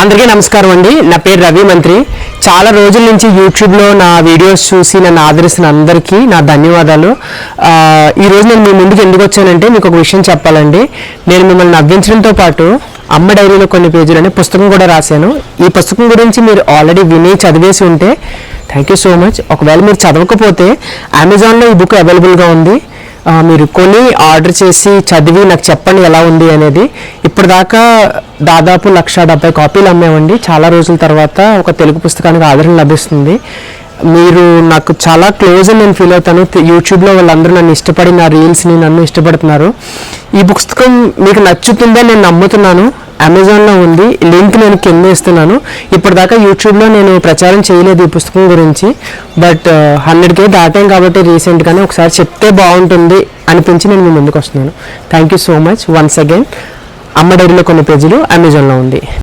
అందరికీ నమస్కారం అండి. నా పేరు రవి మంత్రి. చాలా రోజుల నుంచి యూట్యూబ్లో నా వీడియోస్ చూసి నన్ను ఆదరిస్తున్న అందరికీ నా ధన్యవాదాలు. ఈరోజు ఈ రోజు నేను మీ ముందుకు ఎందుకు వచ్చానంటే మీకు ఒక విషయం చెప్పాలండి. నేను మిమ్మల్ని నవ్వించడంతో పాటు అమ్మ డైరీలో కొన్ని పేజీలు అనే పుస్తకం కూడా రాశాను. ఈ పుస్తకం గురించి మీరు ఆల్రెడీ విని చదివేసి ఉంటే థ్యాంక్ యూ సో మచ్ ఒకవేళ మీరు చదవకపోతే అమెజాన్లో ఈ బుక్ అవైలబుల్గా ఉంది. మీరు కొని ఆర్డర్ చేసి చదివి నాకు చెప్పండి ఎలా ఉంది అనేది. ఇప్పటిదాకా దాదాపు లక్ష డెబ్బై కాపీలు అమ్మేవండి చాలా రోజుల తర్వాత ఒక తెలుగు పుస్తకానికి ఆదరణ లభిస్తుంది. మీరు నాకు చాలా క్లోజ్ అని నేను ఫీల్ అవుతాను. యూట్యూబ్లో వాళ్ళందరూ నన్ను ఇష్టపడి నా రీల్స్ని నన్ను ఇష్టపడుతున్నారు. ఈ పుస్తకం మీకు నచ్చుతుందని నేను నమ్ముతున్నాను. అమెజాన్లో ఉంది. లింక్ నేను కింద ఇస్తున్నాను. ఇప్పటిదాకా యూట్యూబ్లో నేను ప్రచారం చేయలేదు ఈ పుస్తకం గురించి. బట్ హండ్రెడ్ కే దాటాం కాబట్టి రీసెంట్గానే ఒకసారి చెప్తే బాగుంటుంది అనిపించి నేను మీ ముందుకు వస్తున్నాను. Thank you so much. Once again అమ్మ డైరీలో కొన్ని పేజీలు అమెజాన్లో ఉంది.